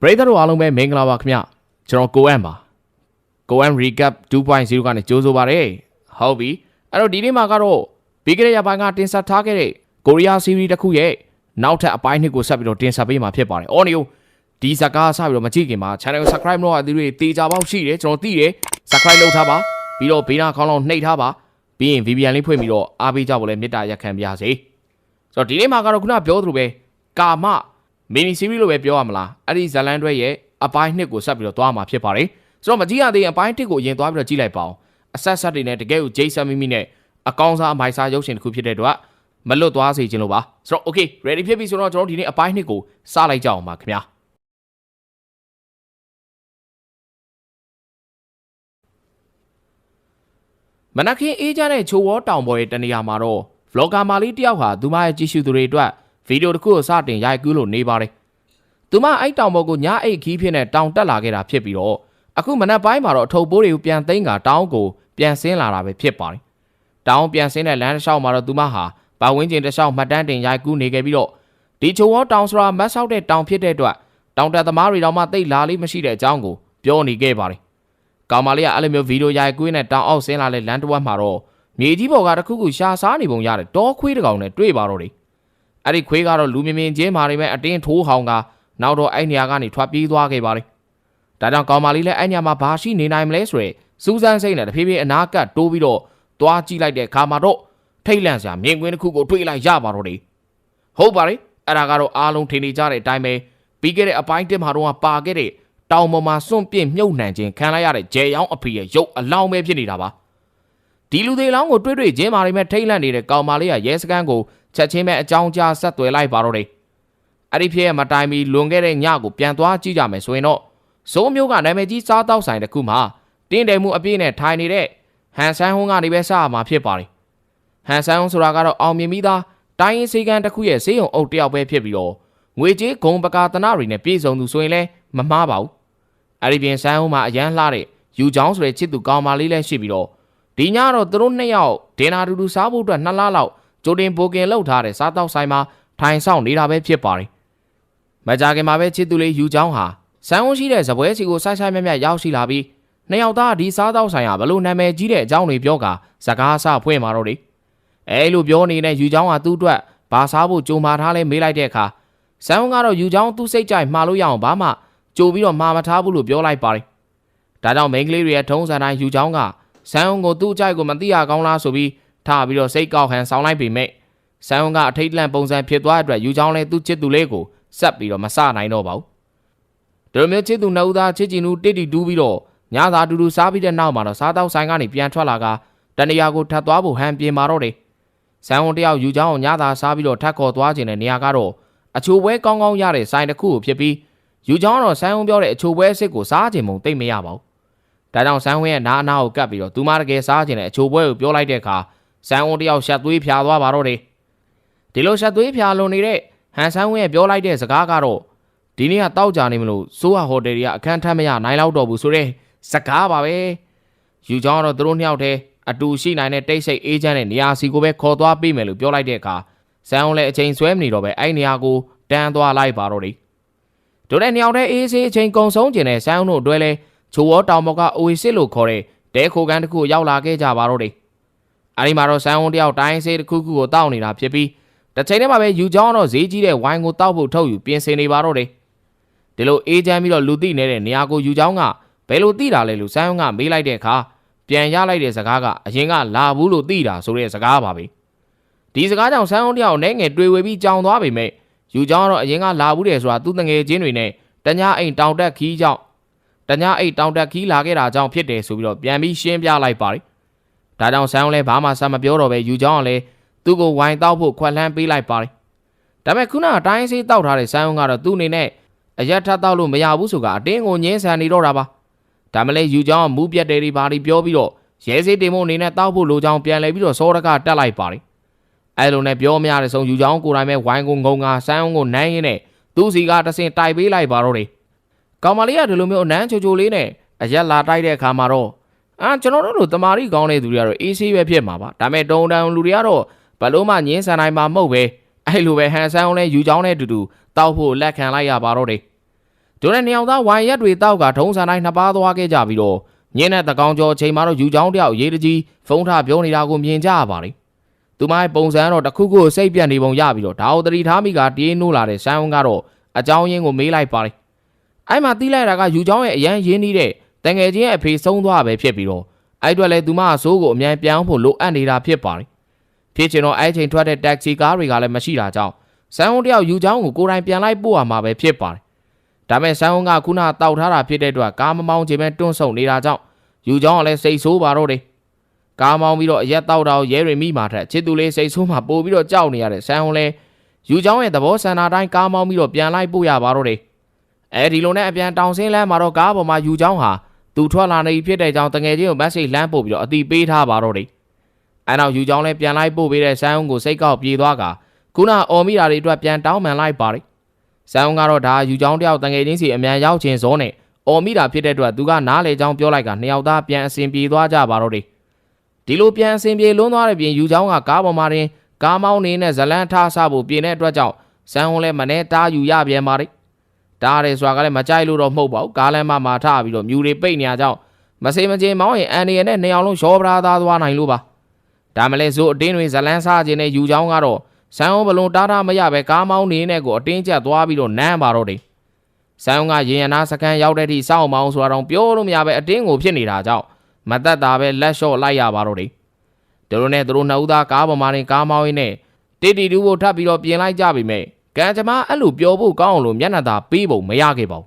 ပရိသတ်တို့အားလုံးပဲမင်္ဂလာပါခင်ဗျကျွန်တော်ကိုအန်ပါကိုအန် recap 2.0ကနေကြိုးဆိုပါရစေဟုတ်ပြီအဲ့တော့ဒီနေ့မှာကတော့ပြီးခဲ့တဲ့ရက်ပိုင်းကတင်ဆက်ထားခဲ့တဲ့ကိုရီးယား series တစ်ခုရဲ့နောက်ထပ်အပိုင်းနှစ်ကိုဆက်ပြီးတော့တင်ဆက်ပေးမှာဖြစ်ပါတယ်အော်နေဒီဇာကားစပြီးတော့မကြည့်ခင်မှာ channel ကို subscribe လုပ်ရတဲ့သူတွေတေချာပေါက်ရှိတယ်ကျွန်တော်သိတယ် subscribe လုပ်ထားပါပြီးတော့ဘေးနာခေါင်းလောက်နှိပ်ထားပါပြီးရင် VPN လေးဖွင့်ပြီးတော့အားပေးကြဖို့လည်းမေတ္တာရက်ခံပါရစေဆိုတော့ဒီနေ့မှာကတော့ခုနပြောသလိုပဲကာမ mini series လို့ပဲပြောရမလားအဲ့ဒီဇလန်တွေရဲ့အပိုင်းနှစ်ကိုဆက်ပြီးတော့သွားမှာဖြစ်ပါတယ်ဆိုတော့မကြည့်ရသေးရင်အပိုင်းတစ်ကိုအရင်သွားပြီးတော့ကြည့်လိုက်ပါအောင်အဆက်ဆက်တွေနဲ့တကယ်ကိုဂျိတ်ဆမ်မီမီနဲ့အကောင်းစားအမိုက်စားရုပ်ရှင်တစ်ခုဖြစ်တဲ့အတွက်မလွတ်သွားစေချင်လို့ပါဆိုတော့ okay ready ဖြစ်ပြီဆိုတော့ကျွန်တော်ဒီနေ့အပိုင်းနှစ်ကိုစလိုက်ကြအောင်ပါခင်ဗျာမနက်ခင်းအေးချမ်းတဲ့ချိုဝေါတောင်ပေါ်ရဲ့တနေရာမှာတော့ vlogger မာလေးတယောက်ဟာသူမရဲ့ကြည့်ရှုသူတွေအတွက် ဗီဒီယိုတစ်ခုကိုစတင်ရိုက်ကူးလို့နေပါတယ်။သူမအဲ့တောင်ပေါ်ကိုညအိတ်ခီးဖြစ်နေတောင်တက်လာခဲ့တာဖြစ်ပြီးတော့အခုမနက်ပိုင်းမှာတော့အထုပ်ပိုးတွေကိုပြန်သိမ်းကတောင်းကိုပြန်ဆင်းလာတာပဲဖြစ်ပါတယ်။တောင်းပြန်ဆင်းတဲ့လမ်းတစ်လျှောက်မှာတော့သူမဟာပတ်ဝန်းကျင်တစ်လျှောက်မှတ်တမ်းတင်ရိုက်ကူးနေခဲ့ပြီးတော့ဒီချိုဝေါတောင်ဆိုတာမတ်ဆောက်တဲ့တောင်ဖြစ်တဲ့အတွက်တောင်တက်သမားတွေတောင်မှသိလာလေးမရှိတဲ့အကြောင်းကိုပြောနေခဲ့ပါတယ်။ကောင်မလေးကအဲ့လိုမျိုးဗီဒီယိုရိုက်ကွေးနဲ့တောင်အောက်ဆင်းလာတဲ့လမ်းတစ်ဝက်မှာတော့မြေကြီးပေါ်ကတစ်ခုခုရှာစားနေပုံရတယ်တောခွေးတစ်ကောင်နဲ့တွေ့ပါတော့တယ် အဲ့ဒီခွေးကတော့လူမြင်မြင်ချင်းမာနေမဲ့အတင်းထိုးဟောင်းကနောက်တော့အဲ့နေရာကနေထွက်ပြေးသွားခဲ့ပါတယ်ဒါကြောင့်ကောင်မလေးလည်းအဲ့ညမှာဘာရှိနေနိုင်မလဲဆိုရယ်စူးစမ်းစိတ်နဲ့တဖြည်းဖြည်းအနာကပ်တိုးပြီးတော့သွားကြည့်လိုက်တဲ့အခါမှာတော့ထိတ်လန့်စရာမြင်ကွင်းတစ်ခုကိုတွေ့လိုက်ရပါတော့တယ်ဟုတ်ပါတယ်အဲ့ဒါကတော့အားလုံးထင်နေကြတဲ့အတိုင်းပဲပြီးခဲ့တဲ့အပိုင်းတစ်မှာတော့ပါခဲ့တဲ့တောင်ပေါ်မှာစွန့်ပြစ်မြုပ်နှံခြင်းခံလိုက်ရတဲ့ဂျယ်ရောင်းအဖေရဲ့ရုပ်အလောင်းပဲဖြစ်နေတာပါ ဒီလူသေးလောင်းကိုတွေ့တွေ့ချင်းမာရီမဲ့ထိတ်လန့်နေတဲ့ကောင်မလေးကရဲစခန်းကိုချက်ချင်းပဲအကြောင်းကြားဆက်သွယ်လိုက်ပါတော့တယ်အဲ့ဒီဖြစ်ရမတိုင်မီလွန်ခဲ့တဲ့ညကိုပြန်သွားကြည့်ကြမယ်ဆိုရင်တော့စိုးမျိုးကနာမည်ကြီးစားတောက်ဆိုင်တစ်ခုမှာတင်းတယ်မှုအပြည့်နဲ့ထိုင်နေတဲ့ဟန်ဆန်းဟွန်းကနေပဲစရမှာဖြစ်ပါတယ်ဟန်ဆန်းဟွန်းဆိုတာကတော့အောင်မြင်ပြီးသားတိုင်းရင်းစေကန်းတစ်ခုရဲ့ဈေးရုံအုပ်တစ်ယောက်ပဲဖြစ်ပြီးတော့ငွေကြေးဂုံပကာသနာတွေနဲ့ပြည့်စုံသူဆိုရင်လည်းမမှားပါဘူးအဲ့ဒီပြင်ဆန်းဦးမှာအရန်လှတဲ့ယူချောင်းဆိုတဲ့ချစ်သူကောင်မလေးလည်းရှိပြီးတော့ ဒီညတော့သူတို့နှစ်ယောက်ဒင်နာတူတူစားဖို့အတွက်နှစ်လလောက်ကြိုတင်ဘိုကင်လုပ်ထားတဲ့စားတောက်ဆိုင်မှာထိုင်ဆောင်နေတာပဲဖြစ်ပါတယ်။မကြခင်မှာပဲချစ်သူလေးယူချောင်းဟာဆန်းဦးရှိတဲ့ဇပွဲစီကိုဆိုင်ဆိုင်မြတ်မြတ်ရောက်ရှိလာပြီးနှစ်ယောက်သားဒီစားတောက်ဆိုင်ဟာဘလို့နာမည်ကြီးတဲ့အကြောင်းတွေပြောကာစကားဆဖွင့်มาတော့တယ်။အဲလိုပြောနေတဲ့ယူချောင်းဟာသူ့အတွက်ဘာစားဖို့ကြိုမှာထားလဲမေးလိုက်တဲ့အခါဆန်းဦးကတော့ယူချောင်းသူ့စိတ်ကြိုက်မှားလို့ရအောင်ဘာမှကြိုပြီးတော့မှာမထားဘူးလို့ပြောလိုက်ပါတယ်။ဒါကြောင့်မိန်းကလေးတွေရဲ့ထုံးစံတိုင်းယူချောင်းက ဆန်းအောင်ကိုသူ့အကြိုက်ကိုမသိရကောင်းလားဆိုပြီးထားပြီးတော့စိတ်ကောက်ဟန်ဆောင်းလိုက်ပေမဲ့ဆန်းအောင်ကအထိတ်လန့်ပုံစံဖြစ်သွားတဲ့အတွက်ယူချောင်းလည်းသူ့ချစ်သူလေးကိုဆက်ပြီးတော့မစနိုင်တော့ပါဘူး။ဒီလိုမျိုးချစ်သူနှစ်ဦးသားချစ်ကြည်နူးတိတိတူးပြီးတော့ညသာတူတူစားပြီးတဲ့နောက်မှာတော့စားတောက်ဆိုင်ကနေပြန်ထွက်လာကတနေရာကိုထပ်သွားဖို့ဟန်ပြင်မာတော့တယ်။ဆန်းအောင်တယောက်ယူချောင်းကိုညသာစားပြီးတော့ထပ်ခေါ်သွားခြင်းတဲ့နေရာကတော့အချိုပွဲကောင်းကောင်းရတဲ့ဆိုင်တစ်ခုကိုဖြစ်ပြီးယူချောင်းကတော့ဆန်းဝင်းပြောတဲ့အချိုပွဲအစ်စ်ကိုစားခြင်းမုံတိတ်မရပါဘူး။ ဒါကြောင့်ဆန်းဝင်းရဲ့နားအနားကိုကပ်ပြီးတော့သူမတကယ်စားခြင်းတဲ့အချိုပွဲကိုပြောလိုက်တဲ့အခါဆန်းဝင်းတယောက်ရှက်သွေးဖြာသွားပါတော့တယ်။ဒီလိုရှက်သွေးဖြာလွန်နေတဲ့ဟန်ဆန်းဝင်းရဲ့ပြောလိုက်တဲ့စကားကတော့ဒီနေ့ကတောက်ကြနေမလို့စိုးရဟိုတယ်တွေကအခန်းထမ်းမရနိုင်တော့ဘူးဆိုတဲ့စကားပါပဲ။ယူချောင်းကတော့သူတို့နှစ်ယောက်တည်းအတူရှိနိုင်တဲ့တိတ်ဆိတ်အေးချမ်းတဲ့နေရာစီကိုပဲခေါ်သွားပေးမယ်လို့ပြောလိုက်တဲ့အခါဆန်းဝင်းလည်းအချိန်ဆွဲမနေတော့ပဲအဲ့နေရာကိုတန်းသွားလိုက်ပါတော့တယ်။တို့တဲ့ညောင်တဲ့အေးဆေးအချိန်ကုံဆုံးကျင်တဲ့ဆိုင်းအောင်တို့အတွဲလဲ ချိုဝေါတောင်ပေါ်ကအိုဝီစစ်လို့ခေါ်တဲ့တဲခိုကန်တစ်ခုရောက်လာခဲ့ကြပါတော့တယ်။အဲဒီမှာတော့ဆိုင်းအောင်တယောက်တိုင်းဆေးတစ်ခုခုကိုတောက်နေတာဖြစ်ပြီးတစ်ချိန်တည်းမှာပဲယူချောင်းတော့ဈေးကြီးတဲ့ဝိုင်းကိုတောက်ဖို့ထုတ်ယူပြင်ဆင်နေပါတော့တယ်။ဒီလိုအေးချမ်းပြီးတော့လူသိနေတဲ့နေရာကိုယူချောင်းကဘယ်လိုသိတာလဲလို့ဆိုင်းအောင်ကမေးလိုက်တဲ့အခါပြန်ရလိုက်တဲ့စကားကအရင်ကလာဘူးလို့သိတာဆိုတဲ့စကားပါပဲ။ဒီစကားကြောင့်ဆိုင်းအောင်တယောက်နဲ့ငယ်တွေ့ဝေပြီးကြောင်သွားပေမဲ့ယူချောင်းကတော့အရင်ကလာဘူးတယ်ဆိုတာသူတငယ်ချင်းတွေနဲ့တညာအိမ်တောင်တက်ခီးကြောင့် တညာအိမ်တောင်တက်ခီးလာခဲ့တာကြောင့်ဖြစ်တယ်ဆိုပြီးတော့ပြန်ပြီးရှင်းပြလိုက်ပါတယ်။ဒါကြောင့်ဆန်းအောင်လည်းဘာမှဆက်မပြောတော့ပဲယူချောင်းကလည်းသူ့ကိုဝိုင်တောက်ဖို့ခွက်လှမ်းပေးလိုက်ပါတယ်။ဒါပေမဲ့ခုနကအတိုင်းစေးတောက်ထားတဲ့ဆန်းအောင်ကတော့သူ့အနေနဲ့အရက်ထပ်တောက်လို့မရဘူးဆိုကအတင်းကိုငင်းဆန်နေတော့တာပါ။ဒါမလဲယူချောင်းကမူးပြတ်တယ်ဒီဘာဒီပြောပြီးတော့ရဲစေးတင်ဖို့အနေနဲ့တောက်ဖို့လိုချောင်းပြန်လဲပြီးတော့စောရကတက်လိုက်ပါတယ်။အဲလိုနဲ့ပြောမရတဲ့ဆုံးယူချောင်းကိုယ်တိုင်ပဲဝိုင်းကိုငုံငါဆန်းအောင်ကိုနမ်းရင်းနဲ့သူ့စီကတဆင်တိုက်ပေးလိုက်ပါတော့တယ်။ ကောင်မလေးကဒီလိုမျိုးအနမ်းချိုချိုလေးနဲ့အရက်လာတိုက်တဲ့အခါမှာတော့အာကျွန်တော်တို့လိုတမာရီကောင်းတဲ့သူတွေကတော့အေးဆေးပဲဖြစ်မှာပါ။ဒါပေမဲ့တုံတန်လူတွေကတော့ဘလို့မှငင်းဆန်နိုင်မှာမဟုတ်ပဲအဲ့လိုပဲဟန်ဆန်းအောင်လဲယူချောင်းနဲ့အတူတူတောက်ဖို့လက်ခံလိုက်ရပါတော့တယ်။တို့နဲ့နှစ်ယောက်သားဝိုင်ရက်တွေတောက်ကထုံးစံတိုင်းနှစ်ပါးသွားခဲ့ကြပြီးတော့ညင်းတဲ့တကောင်ကျော်အချိန်မှာတော့ယူချောင်းတယောက်ရေးတကြီးဖုန်းထားပြောနေတာကိုမြင်ကြရပါတယ်သူမရဲ့ပုံစံကတော့တစ်ခုခုစိတ်ပြတ်နေပုံရပြီးတော့ဒါအိုတရီထားမိကတေးနိုးလာတဲ့ဆိုင်းဝန်းကတော့အကြောင်းရင်းကိုမေးလိုက်ပါတယ် အဲ့မှာတီးလိုက်တာကယူချောင်းရဲ့အရန်ရင်းနေတဲ့တငယ်ချင်းရဲ့အဖေဆုံးသွားပဲဖြစ်ပြီးတော့အဲ့အတွက်လည်းသူမအဆိုးကိုအမြန်ပြောင်းဖို့လိုအပ်နေတာဖြစ်ပါတယ်ဖြစ်ချင်တော့အဲ့ချိန်ထွက်တဲ့တက္ကစီကားတွေကလည်းမရှိတာကြောင့်ဆိုင်းဝန်းတယောက်ယူချောင်းကိုကိုယ်တိုင်ပြန်လိုက်ပို့ရမှာပဲဖြစ်ပါတယ်ဒါပေမဲ့ဆိုင်းဝန်းကခုနတောက်ထားတာဖြစ်တဲ့အတွက်ကားမမောင်းချိန်မဲ့တွန့်ဆုံနေတာကြောင့်ယူချောင်းကလည်းစိတ်ဆိုးပါတော့တယ်ကားမောင်းပြီးတော့အရက်တောက်တာကိုရဲတွေမိမာထက်ချစ်သူလေးစိတ်ဆိုးမှပို့ပြီးတော့ကြောက်နေရတဲ့ဆိုင်းဝန်းလည်းယူချောင်းရဲ့သဘောဆန္ဒတိုင်းကားမောင်းပြီးတော့ပြန်လိုက်ပို့ရပါတော့တယ် အဲဒီလိုနဲ့အပြန်တောင်ဆင်းလမ်းမှာတော့ကားပေါ်မှာယူချောင်းဟာသူထွက်လာနေပြီဖြစ်တဲ့ကြောင့်တငယ်ချင်းကို message လှမ်းပို့ပြီးတော့အတိပေးထားပါတော့တယ်အဲနောက်ယူချောင်းလည်းပြန်လိုက်ပို့ပေးတဲ့ဆိုင်းဝန်းကိုစိတ်ကောက်ပြေးသွားကခုနအော်မိတာတွေအတွက်ပြန်တောင်းပန်လိုက်ပါတယ်ဆိုင်းဝန်းကတော့ဒါယူချောင်းတယောက်တငယ်ချင်းစီအမြန်ရောက်ချင်းစောနဲ့အော်မိတာဖြစ်တဲ့အတွက်သူကနားလေချောင်းပြောလိုက်ကနှစ်ယောက်သားပြန်အစဉ်ပြေသွားကြပါတော့တယ်ဒီလိုပြန်အစဉ်ပြေလွန်းသွားတဲ့ပြင်ယူချောင်းကကားပေါ်မှာတင်ကားမောင်းနေတဲ့ဇလန်းထားဆဖို့ပြင်တဲ့အတွက်ကြောင့်ဆန်းဝန်းလည်းမနဲ့တားယူရပြန်ပါတယ် တားတယ်ဆိုတာကလည်းမကြိုက်လို့တော့မဟုတ်ပါဘူးကားလမ်းမမှာထားပြီးတော့မြူတွေပိတ်နေရကြောင်းမစိမချင်းမောင်းရင်အန်ဒီရနဲ့နှစ်ယောက်လုံးရောပရာသားသွားနိုင်လို့ပါဒါမလဲဆိုအတင်းတွေဇလန်းစားခြင်းနဲ့ယူချောင်းကတော့ဆန်းဝန်းဘလုံးတားတာမရပဲကားမောင်းနေတဲ့ကိုအတင်းကျပ်သွားပြီးတော့နမ်းပါတော့တယ်ဆန်းဝန်းကရင်ရနာစကန်ရောက်တဲ့အထိစောင့်မောင်းဆိုတာတော့ပြောလို့မရပဲအတင်းကိုဖြစ်နေတာကြောင့်မသက်တာပဲလက်လျှော့လိုက်ရပါတော့တယ်သူတို့နဲ့သူတို့နှစ်ဦးသားကားပေါ်မှာနေကားမောင်းရင်းနဲ့တီတီတူကိုထပ်ပြီးတော့ပြင်လိုက်ကြပြီမဲ့ ကံကြမ္မာအဲ့လိုပြောဖို့ကောင်းအောင်လို့မျက်နှာသာပေးဖို့မရခဲ့ပါဘူး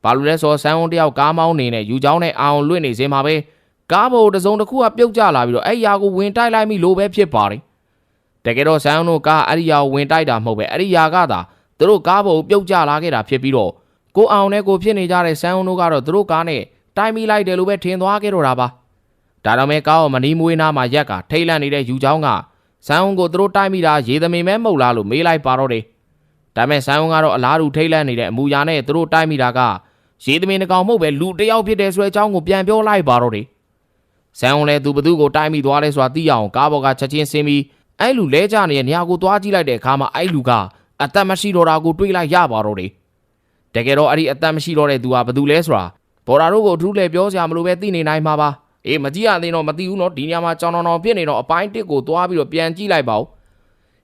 ။ဘာလို့လဲဆိုတော့ဆန်းဝန်းတယောက်ကားမောင်းနေနဲ့ယူချောင်းနဲ့အောင်လွင့်နေစင်မှာပဲကားပေါ်တစ်စုံတစ်ခုကပြုတ်ကျလာပြီးတော့အဲ့ယာကိုဝင်တိုက်လိုက်မိလို့ပဲဖြစ်ပါတယ်။တကယ်တော့ဆန်းဝန်းတို့ကားအဲ့ဒီယာကိုဝင်တိုက်တာမဟုတ်ပဲအဲ့ဒီယာကသာသူတို့ကားပေါ်ပြုတ်ကျလာခဲ့တာဖြစ်ပြီးတော့ကိုအောင်နဲ့ကိုဖြစ်နေကြတဲ့ဆန်းဝန်းတို့ကတော့သူတို့ကားနဲ့တိုက်မိလိုက်တယ်လို့ပဲထင်သွားခဲ့တော့တာပါ။ဒါတော့မဲကားကိုမနီးမွေးနားမှာရက်ကထိတ်လန့်နေတဲ့ယူချောင်းကဆန်းဝန်းကိုသူတို့တိုက်မိတာရေသမင်မဲမဟုတ်လားလို့မေးလိုက်ပါတော့တယ်။ ဒါပေမဲ့ဆိုင်းဝန်းကတော့အလားတူထိတ်လန့်နေတဲ့အမူအရာနဲ့သူတို့တိုက်မိတာကရေသမင်တကောင်မဟုတ်ပဲလူတစ်ယောက်ဖြစ်တဲ့ဆိုတဲ့အကြောင်းကိုပြန်ပြောလိုက်ပါတော့တယ်။ဆိုင်းဝန်းလည်းသူဘသူကိုတိုက်မိသွားလဲဆိုတာသိရအောင်ကားပေါ်ကချက်ချင်းဆင်းပြီးအဲ့လူလဲကြနေတဲ့နေရာကိုသွားကြည့်လိုက်တဲ့အခါမှာအဲ့လူကအသက်မရှိတော့တာကိုတွေးလိုက်ရပါတော့တယ်။တကယ်တော့အဲ့ဒီအသက်မရှိတော့တဲ့သူကဘသူလဲဆိုတာဘော်ဒါတို့ကိုအထူးလည်းပြောစရာမလိုပဲသိနေနိုင်မှာပါ။အေးမကြည့်ရသေးတော့မသိဘူးနော်ဒီနေရာမှာကြောင်တော်တော်ဖြစ်နေတော့အပိုင်းတစ်ကိုသွားပြီးတော့ပြန်ကြည့်လိုက်ပါဦး။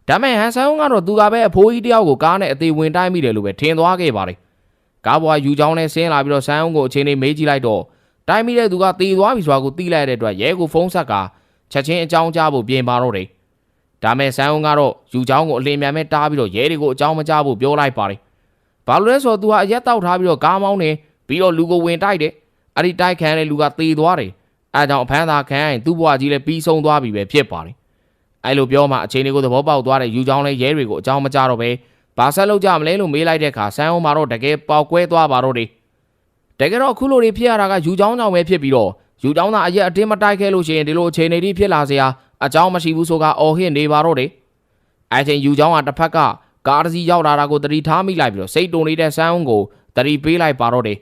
ဒါမဲ့ဟန်ဆန်ကတော့သူကပဲအဖိုးကြီးတယောက်ကိုကားနဲ့အသေးဝင်တိုင်းမိတယ်လို့ပဲထင်သွားခဲ့ပါတယ်။ကားပေါ်ကယူချောင်းနဲ့ဆင်းလာပြီးတော့ဆန်အောင်ကိုအချိန်လေးမေးကြည့်လိုက်တော့တိုင်းမိတဲ့သူကတေသွားပြီဆိုတာကိုသိလိုက်တဲ့အတွက်ရဲကိုဖုန်းဆက်ကချက်ချင်းအကြောင်းကြားဖို့ပြင်ပါတော့တယ်။ဒါမဲ့ဆန်အောင်ကတော့ယူချောင်းကိုအလင်းမြန်မဲ့တားပြီးတော့ရဲတွေကိုအကြောင်းမကြားဖို့ပြောလိုက်ပါတယ်။ဘာလို့လဲဆိုတော့သူကအရက်တောက်ထားပြီးတော့ကားမောင်းနေပြီးတော့လူကိုဝင်တိုက်တယ်။အဲ့ဒီတိုက်ခံတဲ့လူကတေသွားတယ်။အဲကြောင့်အဖမ်းသာခံရင်သူ့ဘဝကြီးလည်းပြီးဆုံးသွားပြီပဲဖြစ်ပါတယ်။ အဲလိုပြောမှအချိန်လေးကိုသဘောပေါက်သွားတဲ့ယူချောင်းလဲရဲတွေကိုအကြောင်းမကြားတော့ပဲဘာဆက်လုပ်ကြမလဲလို့မေးလိုက်တဲ့အခါဆန်းအောင်မှာတော့တကယ်ပေါက်ကွဲသွားပါတော့တယ်တကယ်တော့အခုလိုတွေဖြစ်ရတာကယူချောင်းကြောင့်ပဲဖြစ်ပြီးတော့ယူချောင်းသားအရက်အတင်းမတိုက်ခဲလို့ရှိရင်ဒီလိုအခြေအနေတွေဖြစ်လာစရာအကြောင်းမရှိဘူးဆိုကအော်ဟစ်နေပါတော့တယ်အဲချိန်ယူချောင်းကတစ်ဖက်ကကားတစ်စီးရောက်လာတာကိုတတိထားမိလိုက်ပြီးတော့စိတ်တုန်နေတဲ့ဆန်းအောင်ကိုတတိပေးလိုက်ပါတော့တယ်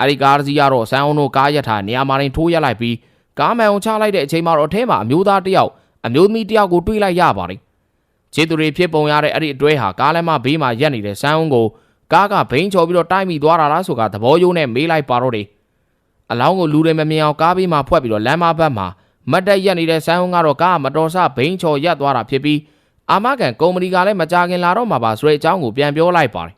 အဲဒီကားတစ်စီးကတော့ဆန်းအောင်တို့ကားရက်ထားနေရာမှာရင်ထိုးရက်လိုက်ပြီးကားမှန်အောင်ချလိုက်တဲ့အချိန်မှာတော့အထဲမှာအမျိုးသားတစ်ယောက် အမျိုးသမီးတစ်ယောက်ကိုတွေ့လိုက်ရပါတယ်ခြေသူတွေဖြစ်ပုံရတဲ့အဲ့ဒီအတွဲဟာကားလမ်းမဘေးမှာရက်နေတဲ့ဆန်းအောင်ကိုကားကဘိန်းချော်ပြီးတော့တိုက်မိသွားတာလားဆိုကသဘောယုံနဲ့မေးလိုက်ပါတော့တယ်အလောင်းကိုလူတွေမမြင်အောင်ကားဘေးမှာဖွက်ပြီးတော့လမ်းမဘက်မှာမတ်တက်ရက်နေတဲ့ဆန်းအောင်ကတော့ကားမတော်ဆဘိန်းချော်ရက်သွားတာဖြစ်ပြီးအာမကန်ကုမ္ပဏီကလည်းမကြခင်လာတော့မှာပါဆိုတဲ့အကြောင်းကိုပြန်ပြောလိုက်ပါတယ်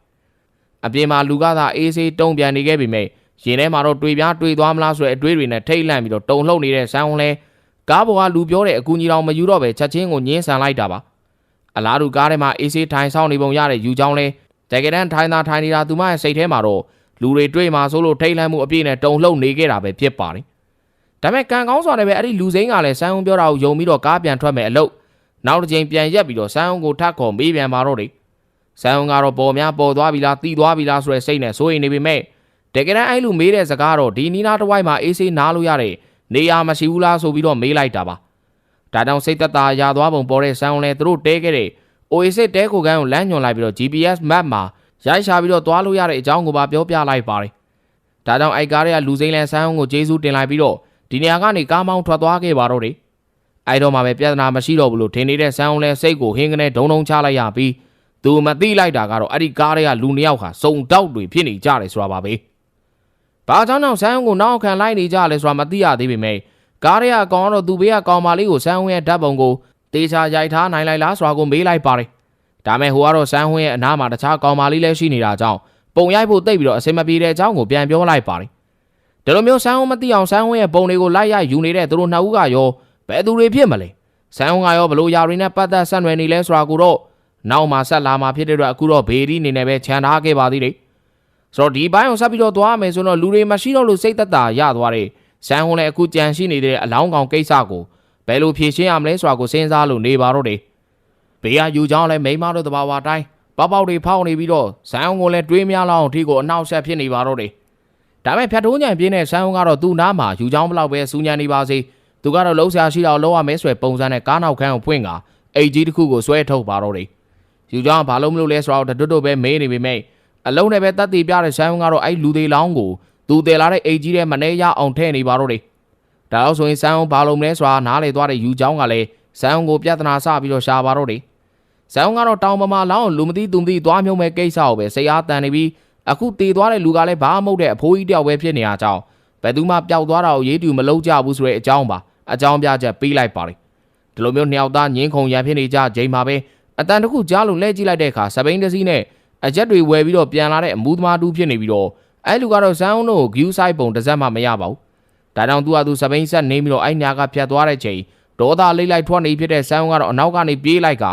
အပြင်မှာလူကသာအေးဆေးတုံပြန်နေခဲ့ပြီမဲ့ရင်ထဲမှာတော့တွေ့ပြားတွေ့သွားမလားဆိုတဲ့အတွေးတွေနဲ့ထိတ်လန့်ပြီးတော့တုံလှုပ်နေတဲ့ဆန်းအောင်လဲ ကားပေါ်ကလူပြောတဲ့အကူကြီးတော်မယူတော့ပဲချက်ချင်းကိုညင်းဆန်လိုက်တာပါအလားတူကားထဲမှာအေးဆေးထိုင်ဆောင်နေပုံရတဲ့ယူချောင်းလဲတကယ်တမ်းထိုင်သာထိုင်နေတာသူမရဲ့စိတ်ထဲမှာတော့လူတွေတွေ့မှာဆိုလို့ထိတ်လန့်မှုအပြည့်နဲ့တုံလှုပ်နေခဲ့တာပဲဖြစ်ပါတယ်ဒါပေမဲ့ကံကောင်းစွာနဲ့ပဲအဲ့ဒီလူစိမ်းကလည်းဆန်းအောင်ပြောတာကိုယုံပြီးတော့ကားပြန်ထွက်မယ်အလုပ်နောက်တစ်ချိန်ပြန်ရက်ပြီးတော့ဆန်းအောင်ကိုထပ်ခေါ်မေးပြန်ပါတော့တယ်ဆန်းအောင်ကတော့ပေါ်များပေါ်သွားပြီလားတီးသွားပြီလားဆိုတဲ့စိတ်နဲ့စိုးရိမ်နေပေမဲ့တကယ်တမ်းအဲ့လူမေးတဲ့စကားတော့ဒီနီနာတစ်ဝိုက်မှာအေးဆေးနားလို့ရတဲ့ နေရာမရှိဘူးလားဆိုပြီးတော့မေးလိုက်တာပါဒါကြောင့်စိတ်သက်သာရသွားပုံပေါ်တဲ့ဆန်းအောင်လည်းသူတို့တဲခဲ့တဲ့ Oasis တဲကိုကန်းကိုလမ်းညွှန်လိုက်ပြီးတော့ GPS map မှာရိုက်ရှာပြီးတော့သွားလို့ရတဲ့အကြောင်းကိုပါပြောပြလိုက်ပါတယ်ဒါကြောင့်အိုက်ကားတွေကလူစိမ်းလန်ဆန်းအောင်ကိုကျေးဇူးတင်လိုက်ပြီးတော့ဒီနေရာကနေကားမောင်းထွက်သွားခဲ့ပါတော့တယ်အဲ့တော့မှပဲပြဿနာမရှိတော့ဘူးလို့ထင်နေတဲ့ဆန်းအောင်လဲစိတ်ကိုဟင်းကနေဒုံဒုံချလိုက်ရပြီးသူမသိလိုက်တာကတော့အဲ့ဒီကားတွေကလူနှစ်ယောက်ဟာစုံတောက်တွေဖြစ်နေကြတယ်ဆိုတာပါပဲ။ ဘာကြောင့်တော့ဆန်းအောင်ကိုနောက်ခံလိုက်နေကြလဲဆိုတာမသိရသေးပေမဲ့ကားတွေကအကောင်တော့သူဘေးကကောင်မလေးကိုဆန်းအောင်ရဲ့ဓာတ်ပုံကိုတေချာရိုက်ထားနိုင်လိုက်လားဆိုတာကိုမေးလိုက်ပါတယ်။ဒါမဲ့ဟိုကတော့ဆန်းအောင်ရဲ့အနားမှာတခြားကောင်မလေးလည်းရှိနေတာကြောင့်ပုံရိုက်ဖို့တိတ်ပြီးတော့အစင်မပြေတဲ့အကြောင်းကိုပြန်ပြောလိုက်ပါတယ်။ဒီလိုမျိုးဆန်းအောင်မသိအောင်ဆန်းအောင်ရဲ့ပုံတွေကိုလိုက်ရယူနေတဲ့သူတို့နှစ်ဦးကရောဘယ်သူတွေဖြစ်မလဲ။ဆန်းအောင်ကရောဘလို့ယာတွေနဲ့ပတ်သက်ဆက်နွယ်နေလဲဆိုတာကိုတော့နောက်မှဆက်လာမှာဖြစ်တဲ့အတွက်အခုတော့ဘေဒီအနေနဲ့ပဲခြံထားခဲ့ပါသေးတယ်။ ဆိုတော့ဒီဘိုင်းကိုဆက်ပြီးတော့သွားမယ်ဆိုတော့လူတွေမရှိတော့လို့စိတ်သက်သာရသွားတယ်။ဆန်းဟွန်းလည်းအခုကြံရှိနေတဲ့အလောင်းကောင်ကိစ္စကိုဘယ်လိုဖြေရှင်းရမလဲဆိုတာကိုစဉ်းစားလို့နေပါတော့တယ်။ဘေးကယူချောင်းလည်းမိမတို့တဘာဝတိုင်းပေါက်ပေါက်တွေဖောက်နေပြီးတော့ဆန်းဟွန်းကိုလည်းတွေးများလောက်အောင်ထိကိုအနောက်ဆက်ဖြစ်နေပါတော့တယ်။ဒါမဲ့ဖြတ်ထိုးညံပြင်းတဲ့ဆန်းဟွန်းကတော့သူ့နားမှာယူချောင်းဘလောက်ပဲစူးညံနေပါစေ။သူကတော့လုံးဆရာရှိတော့လုံးဝမဲဆွဲပုံစံနဲ့ကားနောက်ခန်းကိုဖွင့်ကအိတ်ကြီးတစ်ခုကိုဆွဲထုတ်ပါတော့တယ်။ယူချောင်းဘာလို့မလုပ်လဲဆိုတော့တွတ်တွတ်ပဲမေးနေပေမဲ့ အလုံးနဲ့ပဲတတ်တည်ပြတဲ့ဆန်းဟွန်းကတော့အဲ့လူသေးလောင်းကိုသူတည်လာတဲ့အိတ်ကြီးထဲမနေရအောင်ထည့်နေပါတော့တယ်။ဒါတော့ဆိုရင်ဆန်းဟွန်းဘာလို့မလဲဆိုတာနားလေသွားတဲ့ယူချောင်းကလည်းဆန်းဟွန်းကိုပြဿနာစပြီးတော့ရှာပါတော့တယ်။ဆန်းဟွန်းကတော့တောင်ပမာလောင်းလူမသိသူမသိသွားမြုံမဲ့ကိစ္စကိုပဲစိတ်အားတန်နေပြီးအခုတည်သွားတဲ့လူကလည်းဘာမှမဟုတ်တဲ့အဖိုးကြီးတယောက်ပဲဖြစ်နေရကြောင်းဘယ်သူမှပျောက်သွားတာကိုရေးတူမလုပ်ကြဘူးဆိုတဲ့အကြောင်းပါအကြောင်းပြချက်ပေးလိုက်ပါတယ်။ဒီလိုမျိုးနှစ်ယောက်သားငင်းခုန်ရန်ဖြစ်နေကြချိန်မှာပဲအတန်တစ်ခုကြားလို့လဲကြည့်လိုက်တဲ့အခါစပိန်တစည်းနဲ့ အချက်တွေဝယ်ပြီးတော့ပြန်လာတဲ့အမူသမားတူဖြစ်နေပြီးတော့အဲလူကတော့ဇန်အောင်တို့ကိုဂယူးဆိုင်ပုံတစ်စက်မှမရပါဘူး။ဒါကြောင့်သူကသူစပိန်ဆက်နေပြီးတော့အဲ့ညာကဖြတ်သွားတဲ့ချိန်ဒေါသလိမ့်လိုက်ထွက်နေဖြစ်တဲ့ဇန်အောင်ကတော့အနောက်ကနေပြေးလိုက်က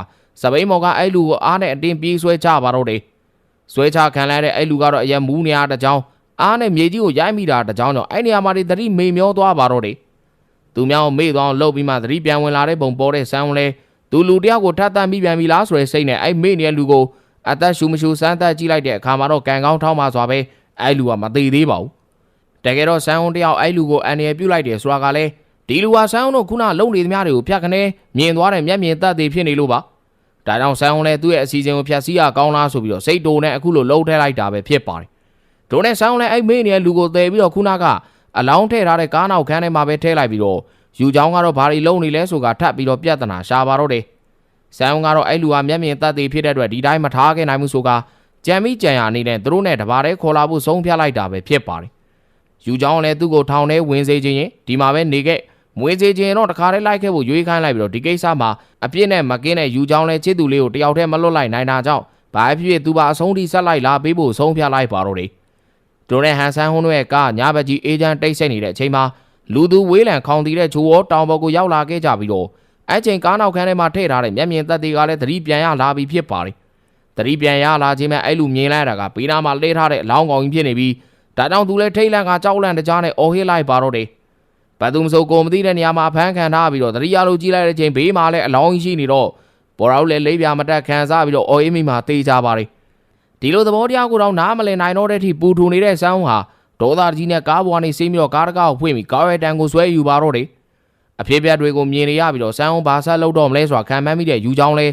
စပိန်မော်ကအဲ့လူကိုအားနဲ့အတင်းပြေးဆွဲချပါတော့တယ်။ဆွဲချခံလိုက်တဲ့အဲ့လူကတော့အရင်မူးနေရတဲ့ကြောင်းအားနဲ့မြေကြီးကိုရိုက်မိတာတကြောင်ကြောင့်အဲ့နေရာမှာတတိမေမျောသွားပါတော့တယ်။သူများကိုမေ့သွားအောင်လှုပ်ပြီးမှသတိပြန်ဝင်လာတဲ့ပုံပေါ်တဲ့ဆန်းလဲသူလူတယောက်ကိုထပ်တမ်းပြီးပြန်ပြီလားဆိုတဲ့စိတ်နဲ့အဲ့မေ့နေတဲ့လူကို အသက်ရှူမရှူစမ်းသက်ကြည့်လိုက်တဲ့အခါမှာတော့ကံကောင်းထောင်းပါစွာပဲအဲ့လူကမသေးသေးပါဘူးတကယ်တော့ဆန်းအောင်တယောက်အဲ့လူကိုအန်ရပြုတ်လိုက်တယ်ဆိုတာကလည်းဒီလူဟာဆန်းအောင်တို့ခုနလုံနေသမျှတွေကိုဖြတ်ခနဲမြင်သွားတဲ့မျက်မြင်သက်သေဖြစ်နေလို့ပါဒါကြောင့်ဆန်းအောင်လည်းသူ့ရဲ့အစီအစဉ်ကိုဖြတ်စည်းရကောင်းလားဆိုပြီးတော့စိတ်တုံနဲ့အခုလိုလှုပ်ထဲလိုက်တာပဲဖြစ်ပါတယ်တို့နဲ့ဆန်းအောင်လည်းအဲ့မေ့နေတဲ့လူကိုတည်ပြီးတော့ခုနကအလောင်းထည့်ထားတဲ့ကားနောက်ခန်းထဲမှာပဲထည့်လိုက်ပြီးတော့ယူချောင်းကတော့ဘာတွေလုံနေလဲဆိုတာထပ်ပြီးတော့ပြဿနာရှာပါတော့တယ် ဆန်းအောင်ကတော့အဲ့လူဟာမျက်မြင်သက်သေဖြစ်တဲ့အတွက်ဒီတိုင်းမထားခဲ့နိုင်ဘူးဆိုတာကြံမိကြံရနေတဲ့သူတို့နဲ့တပါးတည်းခေါ်လာဖို့ဆုံးဖြတ်လိုက်တာပဲဖြစ်ပါတယ်ယူချောင်းလည်းသူ့ကိုထောင်ထဲဝင်စေခြင်းရင်ဒီမှာပဲနေခဲ့မွေးစေခြင်းတော့တခါတည်းလိုက်ခဲ့ဖို့ရွေးခိုင်းလိုက်ပြီးတော့ဒီကိစ္စမှာအပြစ်နဲ့မကင်းတဲ့ယူချောင်းလည်းချစ်သူလေးကိုတယောက်တည်းမလွတ်လိုက်နိုင်တာကြောင့်ဘာဖြစ်ဖြစ်သူပါအဆုံးထိဆက်လိုက်လာပေးဖို့ဆုံးဖြတ်လိုက်ပါတော့တယ်တို့နဲ့ဟန်ဆန်းဟွန်းတို့ရဲ့ကညဘက်ကြီးအေဂျင့်တိတ်ဆိတ်နေတဲ့အချိန်မှာလူသူဝေးလံခေါင်တီတဲ့ဂျိုးဝတောင်ပေါ်ကိုရောက်လာခဲ့ကြပြီးတော့ အဲ့ချိန်ကားနောက်ခန်းထဲမှာထည့်ထားတဲ့မျက်မြင်သက်သေကလည်းသတိပြန်ရလာပြီးဖြစ်ပါတယ်။သတိပြန်ရလာခြင်းမဲ့အဲ့လူမြင်လိုက်တာကဘေးနားမှာလဲထားတဲ့အလောင်းကောင်ကြီးဖြစ်နေပြီးဒါကြောင့်သူလည်းထိတ်လန့်ကကြောက်လန့်တကြားနဲ့အော်ဟစ်လိုက်ပါတော့တယ်။ဘယ်သူမဆိုကိုမသိတဲ့နေရာမှာဖမ်းခံထားပြီးတော့သတိရလို့ကြီးလိုက်တဲ့ချိန်ဘေးမှာလည်းအလောင်းကြီးရှိနေတော့ဘော်ရောက်လည်းလေးပြမတက်ခံစားပြီးတော့အော်အေးမိမှာတေးကြပါတယ်။ဒီလိုသဘောတရားကိုတော့နားမလည်နိုင်တော့တဲ့အထိပူထူနေတဲ့ဆောင်းဟာဒေါသကြီးနဲ့ကားပေါ်ကနေဆင်းပြီးတော့ကားတကားကိုဖွင့်ပြီးကားရဲတန်ကိုဆွဲယူပါတော့တယ်။ အဖြစ်ပြက်တွေကိုမြင်နေရပြီးတော့ဆန်းအောင်ဘာဆက်လုပ်တော့မလဲဆိုတာခံမှန်းမိတဲ့ယူချောင်းလဲ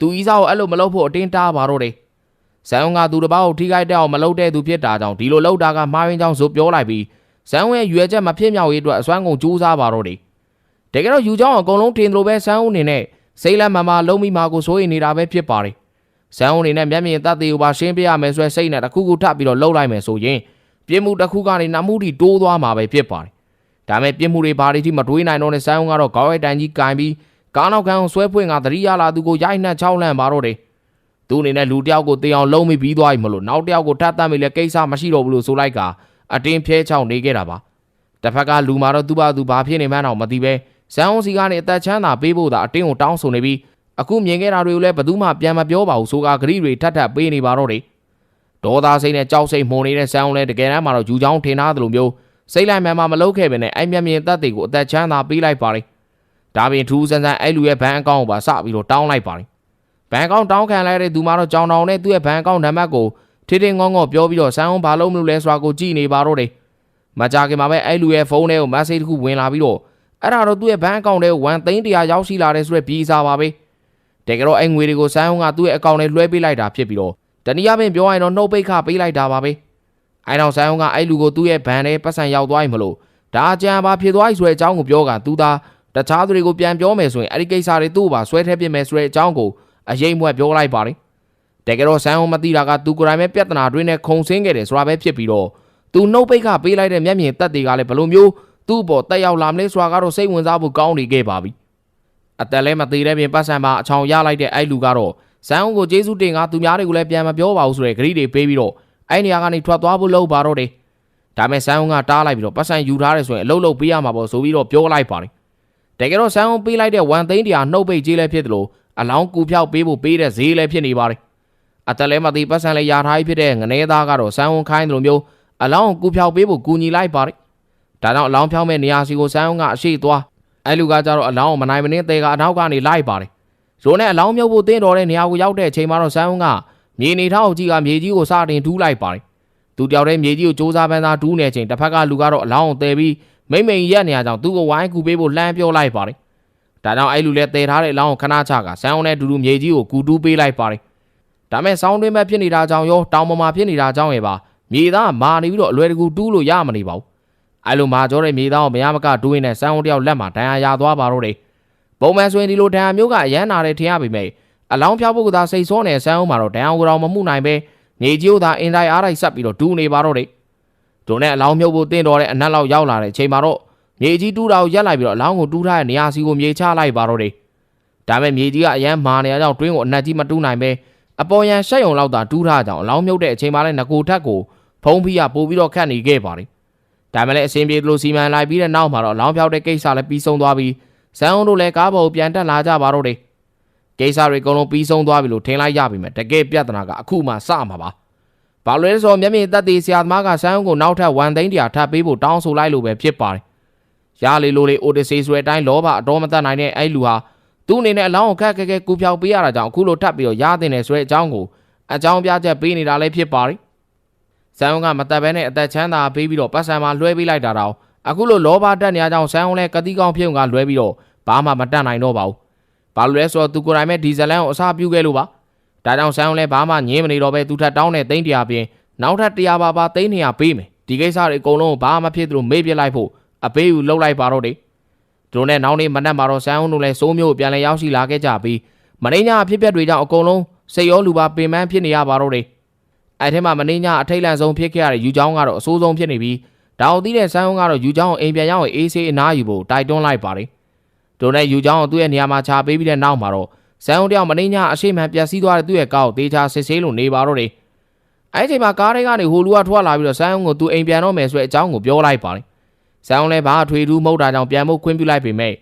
သူဤစားကိုအဲ့လိုမလုပ်ဖို့အတင်းတားပါတော့တယ်။ဆန်းအောင်ကသူတစ်ပါးကိုထိခိုက်တဲ့အောင်မလုပ်တဲ့သူဖြစ်တာကြောင့်ဒီလိုလုပ်တာကမှားရင်းကြောင်းဆိုပြောလိုက်ပြီးဆန်းအောင်ရဲ့ရွယ်ချက်မဖြစ်မြောက်ရေးအတွက်အစွမ်းကုန်ကြိုးစားပါတော့တယ်။တကယ်တော့ယူချောင်းအကုန်လုံးထင်သလိုပဲဆန်းအောင်အနေနဲ့စိတ်လက်မမလုံးမိမာကိုစိုးရိမ်နေတာပဲဖြစ်ပါတယ်။ဆန်းအောင်အနေနဲ့မျက်မြင်သက်သေကိုပါရှင်းပြရမယ်ဆိုရယ်စိတ်နဲ့တစ်ခုခုထပ်ပြီးတော့လှုပ်လိုက်မယ်ဆိုရင်ပြစ်မှုတစ်ခုကနေနမှုတီတိုးသွားမှာပဲဖြစ်ပါတယ်။ ဒါမဲ့ပြစ်မှုတွေဘာတွေထိမတွေးနိုင်တော့တဲ့ဆိုင်းအောင်ကတော့ခေါင်းရိုက်တန်ကြီးကင်ပြီးကားနောက်ခံကိုဆွဲဖွင့်ကသတိရလာသူကိုရိုက်နှက်ချောင်းလန့်ပါတော့တယ်။သူအနေနဲ့လူတယောက်ကိုတေအောင်လုံးမိပြီးသွားပြီမလို့နောက်တယောက်ကိုထပ်တတ်မိလဲကိစ္စမရှိတော့ဘူးလို့ဆိုလိုက်ကအတင်းဖျဲချောင်းနေခဲ့တာပါ။တစ်ဖက်ကလူမာတော့သူ့ဘာသူဘာဖြစ်နေမှန်းတော့မသိပဲဇန်အောင်စီကနေအသက်ချမ်းသာပေးဖို့သာအတင်းကိုတောင်းဆိုနေပြီးအခုမြင်ခဲ့တာတွေကိုလည်းဘယ်သူမှပြန်မပြောပါဘူးဆိုကဂရိတွေထပ်ထပ်ပေးနေပါတော့တယ်။ဒေါသစိတ်နဲ့ကြောက်စိတ်မှုန်နေတဲ့ဆန်းအောင်လည်းတကယ်တမ်းမှာတော့ယူချောင်းထင်သားသလိုမျိုး စိတ်လိုက်မှန်မှမလုပ်ခဲ့ပဲနဲ့အဲ့မျက်မြင်သက်တွေကိုအသက်ချမ်းသာပေးလိုက်ပါတယ်။ဒါပြင်ထူးဆန်းဆန်းအဲ့လူရဲ့ဘဏ်အကောင့်ကိုပါစပြီးတော့တောင်းလိုက်ပါတယ်။ဘဏ်အကောင့်တောင်းခံလိုက်တဲ့သူမှတော့ကြောင်တောင်နဲ့သူ့ရဲ့ဘဏ်အကောင့်နံပါတ်ကိုထိထိငေါငေါပြောပြီးတော့ဆန်းအောင်ဘာလုပ်မလို့လဲဆိုတာကိုကြည့်နေပါတော့တယ်။မကြခင်မှာပဲအဲ့လူရဲ့ဖုန်းထဲကို message တစ်ခုဝင်လာပြီးတော့အဲ့ဒါတော့သူ့ရဲ့ဘဏ်အကောင့်ထဲကို1သိန်း100ရောက်ရှိလာတယ်ဆိုတဲ့ပြည်စာပါပဲ။တကယ်တော့အဲ့ငွေတွေကိုဆန်းအောင်ကသူ့ရဲ့အကောင့်ထဲလွှဲပေးလိုက်တာဖြစ်ပြီးတော့တနည်းအားဖြင့်ပြောရရင်တော့နှုတ်ပိတ်ခပေးလိုက်တာပါပဲ။ အဲနောက်ဆိုင်အောင်ကအဲ့လူကိုသူ့ရဲ့ဘဏ်ထဲပတ်စံရောက်သွားပြီမလို့ဒါအကြံပါဖြစ်သွားပြီဆိုတဲ့အကြောင်းကိုပြောကသူသာတခြားသူတွေကိုပြန်ပြောမယ်ဆိုရင်အဲ့ဒီကိစ္စတွေသူ့ကိုပါဆွဲထည့်ပြမယ်ဆိုတဲ့အကြောင်းကိုအရေးမွက်ပြောလိုက်ပါတယ်။တတကယ်တော့ဆန်းအောင်မသိတာကသူကိုယ်တိုင်ပဲပြဿနာတွင်းနဲ့ခုံဆင်းခဲ့တယ်ဆိုတာပဲဖြစ်ပြီးတော့သူနှုတ်ပိတ်ခပေးလိုက်တဲ့မျက်မြင်သက်တွေကလည်းဘလို့မျိုးသူ့ဘောတက်ရောက်လာမလဲဆိုတာကတော့စိတ်ဝင်စားဖို့ကောင်းနေခဲ့ပါပြီအသက်လည်းမသေးတဲ့ပြင်ပတ်စံမှာအချောင်ရလိုက်တဲ့အဲ့လူကတော့ဆန်းအောင်ကိုကျေးဇူးတင်ကသူများတွေကိုလည်းပြန်မပြောပါဘူးဆိုတဲ့ဂရိတွေပေးပြီးတော့ အဲ့နေရာကနေထွက်သွားဖို့လုပ်ပါတော့တယ်ဒါမဲ့ဆန်းအောင်ကတားလိုက်ပြီးတော့ပတ်စံယူထားတယ်ဆိုရင်အလုပ်လုပ်ပေးရမှာပေါ့ဆိုပြီးတော့ပြောလိုက်ပါတယ်တကယ်တော့ဆန်းအောင်ပေးလိုက်တဲ့ဝန်သိန်းတရားနှုတ်ပိတ်ကြီးလည်းဖြစ်တယ်လို့အလောင်းကူဖြောက်ပေးဖို့ပေးတဲ့ဈေးလည်းဖြစ်နေပါတယ်အသက်လည်းမသေးပတ်စံလည်းယာထားဖြစ်တဲ့ငနေသားကတော့ဆန်းအောင်ခိုင်းတယ်လို့မျိုးအလောင်းကူဖြောက်ပေးဖို့ကူညီလိုက်ပါတယ်ဒါကြောင့်အလောင်းဖြောက်မဲ့နေရာစီကိုဆန်းအောင်ကအရှိသွားအဲ့လူကကြတော့အလောင်းကိုမနိုင်မနှင်းသေးကအနောက်ကနေလိုက်ပါတယ်ရိုးနဲ့အလောင်းမြုပ်ဖို့တင်းတော်တဲ့နေရာကိုရောက်တဲ့အချိန်မှာတော့ဆန်းအောင်က မြေနေထောက်ကြီးကမြေကြီးကိုစတင်ထူးလိုက်ပါတယ်သူတယောက်တည်းမြေကြီးကိုစူးစမ်းပန်းသားတူးနေချိန်တစ်ဖက်ကလူကတော့အလောင်းကိုတဲပြီးမိမ့်မိန်ရက်နေရကြောင်သူ့ကိုဝိုင်းကူပေးဖို့လှမ်းပြောလိုက်ပါတယ်ဒါကြောင့်အဲ့လူလည်းတဲထားတဲ့အလောင်းကိုခဏချကဆန်းအောင်နဲ့အတူတူမြေကြီးကိုကူတူးပေးလိုက်ပါတယ်ဒါမဲ့ဆောင်းတွင်းမဲ့ဖြစ်နေတာကြောင့်ရောတောင်ပေါ်မှာဖြစ်နေတာကြောင့်ရပါမြေသားမာနေပြီးတော့အလွယ်တကူတူးလို့ရမနေပါဘူးအဲ့လိုမာကြောတဲ့မြေသားကိုမရမကတူးရင်းနဲ့ဆန်းအောင်တယောက်လက်မှာဒဏ်ရာရသွားပါတော့တယ်ပုံမှန်ဆိုရင်ဒီလိုဒဏ်ရာမျိုးကအရန်နာတယ်ထင်ရပေမဲ့ အလောင်းဖြောက်ဖို့ကသာစိတ်ဆောနေတဲ့ဆန်းအောင်မှာတော့ဒဏ်ရာကိုတော့မမှုနိုင်ပဲမြေကြီးကိုသာအင်တိုင်းအားတိုင်းဆက်ပြီးတော့တူးနေပါတော့တယ်ဒုံနဲ့အလောင်းမြုပ်ဖို့တင့်တော်တဲ့အနက်လောက်ရောက်လာတဲ့အချိန်မှာတော့မြေကြီးတူးတာကိုရက်လိုက်ပြီးတော့အလောင်းကိုတူးထားတဲ့နေရာစီကိုမြေချလိုက်ပါတော့တယ်ဒါပေမဲ့မြေကြီးကအရန်မာနေရကြောင့်တွင်းကိုအနက်ကြီးမတူးနိုင်ပဲအပေါ်ရန်ရှက်ယုံလောက်သာတူးထားကြအောင်အလောင်းမြုပ်တဲ့အချိန်မှလည်းငကိုထက်ကိုဖုံးဖိရပို့ပြီးတော့ခတ်နေခဲ့ပါတယ်ဒါမှလည်းအစင်ပြေသလိုစီမံလိုက်ပြီးတဲ့နောက်မှာတော့အလောင်းဖြောက်တဲ့ကိစ္စလည်းပြီးဆုံးသွားပြီးဇန်အောင်တို့လည်းကားပေါ်ကိုပြန်တက်လာကြပါတော့တယ် ကိစ္စတွေအကုန်လုံးပြီးဆုံးသွားပြီလို့ထင်လိုက်ရပြီမဲ့တကယ်ပြဿနာကအခုမှစမှာပါဘာလို့လဲဆိုတော့မျက်မြင်သက်သေဆရာသမားကဇန်အောင်ကိုနောက်ထပ်ဝန်သိန်းတရာထပ်ပေးဖို့တောင်းဆိုလိုက်လို့ပဲဖြစ်ပါတယ်ရလေလိုလေအိုတစီဆိုတဲ့အတိုင်းလောဘအတော်မတတ်နိုင်တဲ့အဲ့လူဟာသူ့အနေနဲ့အလောင်းကိုခက်ခက်ခဲကူဖြောက်ပေးရတာကြောင့်အခုလိုထပ်ပြီးတော့ရတင်တယ်ဆိုတဲ့အကြောင်းကိုအကြောင်းပြချက်ပေးနေတာလည်းဖြစ်ပါတယ်။ဇန်အောင်ကမတက်ဘဲနဲ့အသက်ချမ်းသာပေးပြီးတော့ပတ်စံမှာလွှဲပေးလိုက်တာတော့အခုလိုလောဘတက်နေရကြောင်းဇန်အောင်လည်းကတိကောင်းဖြစ်ုံကလွှဲပြီးတော့ဘာမှမတက်နိုင်တော့ပါဘူး။ ဘာလို့လဲဆိုတော့သူကိုယ်တိုင်ပဲဒီဇလန်ကိုအစားပြုခဲ့လို့ပါ။ဒါကြောင့်ဇန်အောင်လည်းဘာမှငြင်းမနေတော့ပဲသူထက်တောင်းတဲ့သိန်းတရာပြင်နောက်ထပ်100ပါပါသိန်း200ပေးမယ်။ဒီကိစ္စတွေအကုန်လုံးဘာမှဖြစ်သလိုမေ့ပြလိုက်ဖို့အပေးယူလှုပ်လိုက်ပါတော့တယ်။တို့နဲ့နောက်နေ့မနက်မှာတော့ဇန်အောင်တို့လည်းစိုးမျိုးပြန်လဲရောက်ရှိလာခဲ့ကြပြီးမင်းညာအဖြစ်ပြက်တွေကြောင့်အကုန်လုံးစိတ်ရောလူပါပင်ပန်းဖြစ်နေရပါတော့တယ်။အဲ့ထဲမှာမင်းညာအထိတ်လန့်ဆုံးဖြစ်ခဲ့ရတဲ့ယူချောင်းကတော့အဆိုးဆုံးဖြစ်နေပြီးဒါအောင်သိတဲ့ဆန်းအောင်ကတော့ယူချောင်းကိုအိမ်ပြန်ရောက်ရင်အေးဆေးအနားယူဖို့တိုက်တွန်းလိုက်ပါတယ်။ တို့နဲ့ယူချောင်းကိုသူ့ရဲ့နေရာမှာခြာပေးပြီးတဲ့နောက်မှာတော့ဆန်းအောင်တယောက်မင်းညာအရှိမှန်ပြက်စီးသွားတဲ့သူ့ရဲ့ကားကိုတေချာစစ်ဆေးလို့နေပါတော့တယ်။အဲ့ဒီချိန်မှာကားတွေကနေဟိုလူကထွက်လာပြီးတော့ဆန်းအောင်ကိုသူအိမ်ပြန်တော့မယ်ဆိုတဲ့အကြောင်းကိုပြောလိုက်ပါတယ်။ဆန်းအောင်လည်းဘာအထွေထူးမဟုတ်တာကြောင့်ပြန်ဖို့ခွင့်ပြုလိုက်ပေမဲ့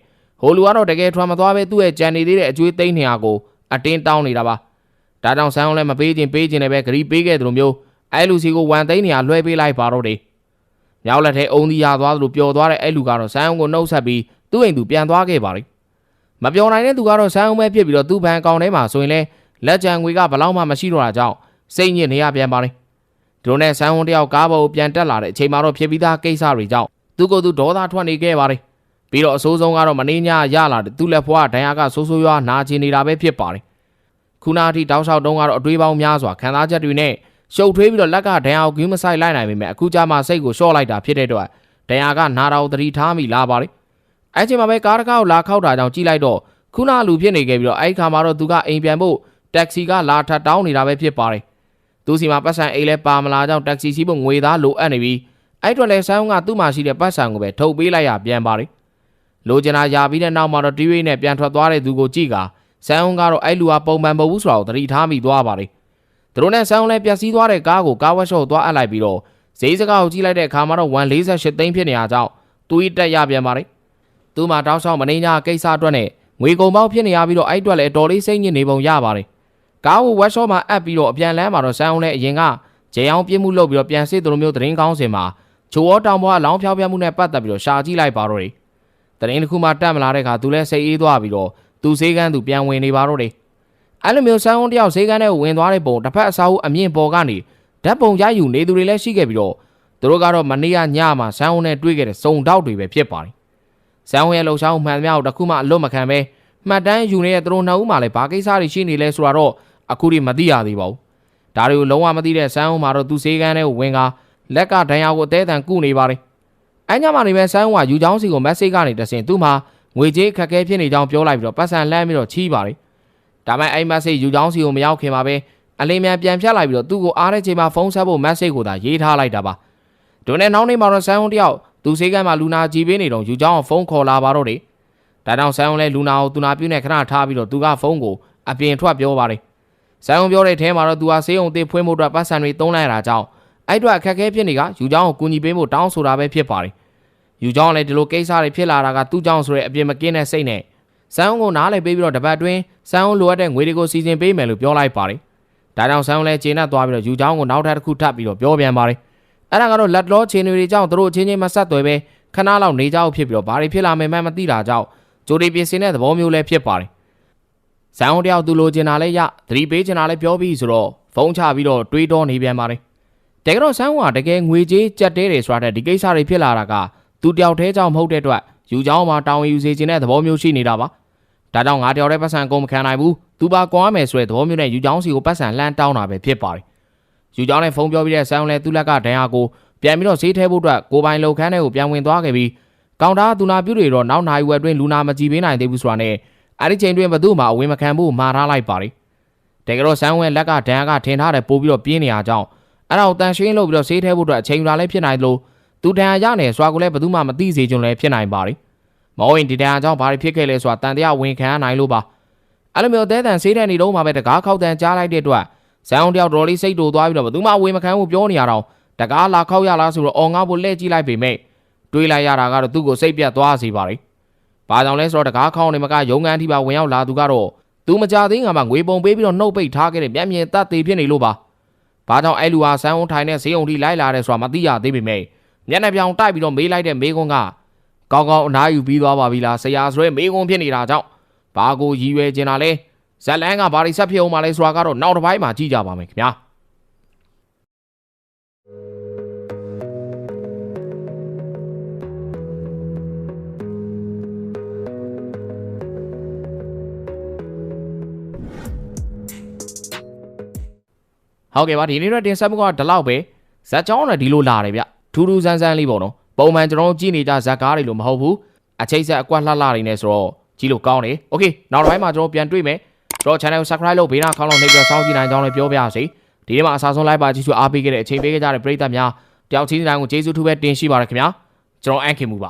ဟိုလူကတော့တကယ်ထွက်မသွားပဲသူ့ရဲ့ကြံနေသေးတဲ့အကျွေးသိန်းနေရာကိုအတင်းတောင်းနေတာပါ။ဒါကြောင့်ဆန်းအောင်လည်းမပေးခြင်းပေးခြင်းလည်းပဲဂရီပေးခဲ့တယ်လို့မျိုးအဲလူစီကိုဝန်သိန်းနေရာလွှဲပေးလိုက်ပါတော့တယ်။မြောက်လက်ထဲအုံဒီရသွားသလိုပျော်သွားတဲ့အဲလူကတော့ဆန်းအောင်ကိုနှုတ်ဆက်ပြီး သူ့အိမ်သူပြန်သွားခဲ့ပါတယ်။မပျော်နိုင်တဲ့သူကတော့ဆန်းအောင်ပဲဖြစ်ပြီးတော့သူ့ဘန်ကောင်ထဲမှာဆိုရင်လည်းလက်ကြံငွေကဘလောက်မှမရှိတော့တာကြောင့်စိတ်ညစ်နေရပြန်ပါတယ်။ဒီလိုနဲ့ဆန်းအောင်တယောက်ကားပေါ်ကိုပြန်တက်လာတဲ့အချိန်မှာတော့ဖြစ်ပြီးသားကိစ္စတွေကြောင့်သူကသူဒေါသထွက်နေခဲ့ပါတယ်။ပြီးတော့အဆိုးဆုံးကတော့မနေညရလာတဲ့သူ့လက်ဖွားဒဏ်ရာကဆိုးဆိုးရွားနာကျင်နေတာပဲဖြစ်ပါတယ်။ခုနအထိတောက်လျှောက်တုံးကတော့အတွေးပေါင်းများစွာခံစားချက်တွေနဲ့ရှုပ်ထွေးပြီးတော့လက်ကဒဏ်ရာကိုဂူးမဆိုင်လိုက်နိုင်ပေမဲ့အခုကြမှာစိတ်ကိုလျှော့လိုက်တာဖြစ်တဲ့အတွက်ဒဏ်ရာကနာတာကိုသတိထားမိလာပါတယ်။ အဲချိန်မှာပဲကားတကားကိုလာခောက်တာကြောင့်ကြည့်လိုက်တော့ခုနလူဖြစ်နေခဲ့ပြီးတော့အဲ့ခါမှာတော့သူကအိမ်ပြန်ဖို့တက္ကစီကလာထပ်တောင်းနေတာပဲဖြစ်ပါတယ်။သူစီမှာပတ်စံအိမ်လဲပါမလာကြောင်းတက္ကစီစီးဖို့ငွေသားလိုအပ်နေပြီးအဲ့အတွက်လဲဆန်းကသူ့မှာရှိတဲ့ပတ်စံကိုပဲထုတ်ပေးလိုက်ရပြန်ပါတယ်။လိုချင်တာယာပြီးတဲ့နောက်မှာတော့တီးဝိနဲ့ပြန်ထွက်သွားတဲ့သူကိုကြည့်ကဆန်းကတော့အဲ့လူဟာပုံမှန်မဟုတ်ဘူးဆိုတာကိုသတိထားမိသွားပါတယ်။သူတို့နဲ့ဆန်းလဲပျက်စီးသွားတဲ့ကားကိုကားဝက်ရှော့သွားအပ်လိုက်ပြီးတော့ဈေးစကားကိုကြည့်လိုက်တဲ့အခါမှာတော့148သိန်းဖြစ်နေရကြောင်းသူဤတက်ရပြန်ပါတယ်။ သူ့မှာတောင်းဆောင်မနေညာကိစ္စအတွက်နဲ့ငွေကုန်ပေါက်ဖြစ်နေရပြီးတော့အဲ့အတွက်လည်းတော်လေးစိတ်ညစ်နေပုံရပါတယ်။ကားကိုဝက်ရှော့မှာအပ်ပြီးတော့အပြန်လမ်းမှာတော့ဆန်းလဲအရင်ကဂျေအောင်ပြစ်မှုလုပ်ပြီးတော့ပြန်စစ်သူလိုမျိုးသတင်းကောင်းစင်မှာချိုးဝတောင်ပေါ်အလောင်းဖြောင်းပြမှုနဲ့ပတ်သက်ပြီးတော့ရှာကြည့်လိုက်ပါတော့တယ်။တရင်တစ်ခုမှတက်မလာတဲ့အခါသူလည်းစိတ်အေးသွားပြီးတော့သူစေးကန်းသူပြန်ဝင်နေပါတော့တယ်။အဲ့လိုမျိုးဆန်းဝန်းတယောက်စေးကန်းထဲကိုဝင်သွားတဲ့ပုံတစ်ဖက်အစားအုပ်အမြင့်ပေါ်ကနေဓာတ်ပုံရယူနေသူတွေလည်းရှိခဲ့ပြီးတော့သူတို့ကတော့မနေ့ကညမှာဆန်းဝန်းနဲ့တွေ့ခဲ့တဲ့စုံတောက်တွေပဲဖြစ်ပါတယ်။ ဆန်းဝန်းရဲ့လှုပ်ရှားမှုမှန်သမျှကိုတစ်ခုမှအလွတ်မခံပဲမှတ်တမ်းယူနေတဲ့သူတို့နှစ်ဦးမှလည်းဘာကိစ္စတွေရှိနေလဲဆိုတော့အခုထိမသိရသေးပါဘူး။ဒါတွေကိုလုံးဝမသိတဲ့ဆန်းဝန်းမှာတော့သူစေးကန်းထဲကိုဝင်ကလက်ကဒဏ်ရာကိုအသေးအံကုနေပါတယ်။အဲညမှာနေပဲဆိုင်းဝါယူချောင်းစီကိုမက်ဆေ့ကနေတဆင်သူ့မှာငွေကြေးခက်ခဲဖြစ်နေကြောင်းပြောလိုက်ပြီးတော့ပတ်စံလှမ်းပြီးတော့ချီးပါတယ်။ဒါမဲ့အဲ့မက်ဆေ့ယူချောင်းစီကိုမရောက်ခင်မှာပဲအလင်းမြန်ပြန်ဖြတ်လိုက်ပြီးတော့သူ့ကိုအားတဲ့ချိန်မှာဖုန်းဆက်ဖို့ message ကိုသာရေးထားလိုက်တာပါဒုနဲ့နောက်နေ့မှာတော့ဆန်းဝန်းတယောက် သူစေးကမ်းမှာလူနာကြည်ပေးနေတော့ယူချောင်းကဖုန်းခေါ်လာပါတော့တယ်ဒါကြောင့်ဆန်းဝန်းလဲလူနာကိုသူနာပြုနဲ့ခဏထားပြီးတော့သူကဖုန်းကိုအပြင်ထွက်ပြောပါတယ်ဆန်းဝန်းပြောတဲ့အထဲမှာတော့သူဟာဆေးရုံသေးဖွင့်ဖို့အတွက်ပတ်စံတွေတုံးလိုက်ရတာကြောင့်အဲ့အတွက်အခက်အခဲဖြစ်နေကယူချောင်းကိုကူညီပေးဖို့တောင်းဆိုတာပဲဖြစ်ပါတယ်ယူချောင်းကလည်းဒီလိုကိစ္စတွေဖြစ်လာတာကသူ့ကြောင့်ဆိုတဲ့အပြင်မကင်းတဲ့စိတ်နဲ့ဆန်းဝန်းကိုနားလည်ပေးပြီးတော့တပတ်အတွင်းဆန်းဝန်းလိုအပ်တဲ့ငွေတွေကိုစီစဉ်ပေးမယ်လို့ပြောလိုက်ပါတယ်ဒါကြောင့်ဆန်းဝန်းလည်းကျေနပ်သွားပြီးတော့ယူချောင်းကိုနောက်ထပ်တစ်ခုထပ်ပြီးတော့ပြောပြန်ပါတယ် အဲ့ဒါကတော့လက်လောခြေနေတွေကြောင့်တို့ချင်းချင်းမဆက်သွယ်ပဲခဏလောက်နေကြအောင်ဖြစ်ပြီးတော့ဘာတွေဖြစ်လာမယ်မှမသိတာကြောင့်ဂျိုဒီပြင်ဆင်တဲ့သဘောမျိုးလည်းဖြစ်ပါတယ်။ဇန်ဟောတယောက်သူလိုချင်တာလည်းရသတိပေးချင်တာလည်းပြောပြီးဆိုတော့ဖုန်းချပြီးတော့တွေးတောနေပြန်ပါတယ်။တကယ်တော့ဆန်းဟောကတကယ်ငွေကြေးကြက်တဲတယ်ဆိုတာတဲ့ဒီကိစ္စတွေဖြစ်လာတာကသူတယောက်တည်းကြောင့်မဟုတ်တဲ့အတွက်ယူချောင်းမှာတောင်းယူစေချင်တဲ့သဘောမျိုးရှိနေတာပါ။ဒါကြောင့်ငါတယောက်တည်းပတ်စံကုန်မခံနိုင်ဘူး။သူပါကွာမယ်ဆိုတဲ့သဘောမျိုးနဲ့ယူချောင်းစီကိုပတ်စံလှမ်းတောင်းတာပဲဖြစ်ပါတယ်။ ယူကြောင်းနဲ့ဖုန်းပြောပြီးတဲ့ဆန်အောင်လဲသူ့လက်ကဒဏ်ရာကိုပြန်ပြီးတော့ဈေးထဲဖို့အတွက်ကိုပိုင်လုံခန်းထဲကိုပြန်ဝင်သွားခဲ့ပြီးကောင်တာသူနာပြုတွေတော့နောက်နာရီဝက်အတွင်းလူနာမကြည့်ပေးနိုင်သေးဘူးဆိုတာနဲ့အဲ့ဒီချိန်တွင်ဘသူ့မှအဝင်မခံဖို့မှာထားလိုက်ပါလေတကယ်တော့ဆန်ဝဲလက်ကဒဏ်ရာကထင်ထားတယ်ပို့ပြီးတော့ပြင်းနေရကြောင်းအဲ့ဒါကိုတန်ရှင်းလို့ပြီးတော့ဈေးထဲဖို့အတွက်အချိန်ယူလာလဲဖြစ်နိုင်လို့သူဒဏ်ရာရနေဆိုတာကိုလည်းဘသူမှမသိစေချင်လဲဖြစ်နိုင်ပါလေမဟုတ်ရင်ဒီဒဏ်ရာကြောင့်ဘာတွေဖြစ်ခဲ့လဲဆိုတာတန်တရားဝင်ခံရနိုင်လို့ပါအဲ့လိုမျိုးသဲတန်ဈေးထဲနေတော့မှပဲတကားခောက်တန်ကြားလိုက်တဲ့အတွက် ဇန်အောင်တယောက်တော်လေးစိတ်တူသွားပြီးတော့ဘယ်သူမှဝေမခံဘူးပြောနေရတော့တကားလာခောက်ရလားဆိုတော့အော်ငါ့ဖို့လှည့်ကြည့်လိုက်ပေမဲ့တွေးလိုက်ရတာကတော့သူ့ကိုစိတ်ပြတ်သွားစေပါလေ။ဘာကြောင့်လဲဆိုတော့တကားခောက်နေမကရုံငန်းထိပါဝင်ရောက်လာသူကတော့သူမကြသေးငါမှငွေပုံပေးပြီးတော့နှုတ်ပိတ်ထားခဲ့တဲ့မျက်မြင်တတ်သေးဖြစ်နေလို့ပါ။ဘာကြောင့်အဲ့လူဟာဇန်အောင်ထိုင်တဲ့ဈေးုံထိလိုက်လာတယ်ဆိုတာမသိရသေးပေမဲ့မျက်နှာပြောင်တိုက်ပြီးတော့မေးလိုက်တဲ့မေးခွန်းကကောင်းကောင်းအနားယူပြီးသွားပါပြီလားဆရာဆိုရဲမေးခွန်းဖြစ်နေတာကြောင့်ဘာကိုရည်ရွယ်ချင်တာလဲ ဇက်လန်းကဘာတွေဆက်ဖြစ်အောင်မလဲဆိုတာကတော့နောက်တစ်ပိုင်းမှာကြည့်ကြပါမယ်ခင်ဗျာ ဟုတ်ကဲ့ပါဒီနေ့တော့တင်ဆက်မှုကဒီလောက်ပဲဇက်ကြောင်းနဲ့ဒီလိုလာတယ်ဗျထူးထူးဆန်းဆန်းလေးပေါ့နော်ပုံမှန်ကျွန်တော်တို့ကြည့်နေကြဇက်ကားတွေလို့မဟုတ်ဘူးအချိတ်ဆက်အကွက်လှလှတွေနဲ့ဆိုတော့ကြည့်လို့ကောင်းတယ်โอเคနောက်တစ်ပိုင်းမှာကျွန်တော်ပြန်တွေ့မယ် ကျွန်တော် channel ကို subscribe လုပ်ဘေးနားခေါင်းလုံးနှိပ်ပြီးတော့စောင့်ကြည့်နိုင်ကြောင်းလည်းပြောပြပါစေဒီနေ့မှာအစားဆုံး live ပါကြည့်စုအားပေးခဲ့တဲ့အချိန်ပေးခဲ့ကြတဲ့ပရိသတ်များတယောက်ချင်းတိုင်းကိုကျေးဇူးထူးပဲတင်ရှိပါရခင်ဗျာကျွန်တော်အန်ခင်မူပါ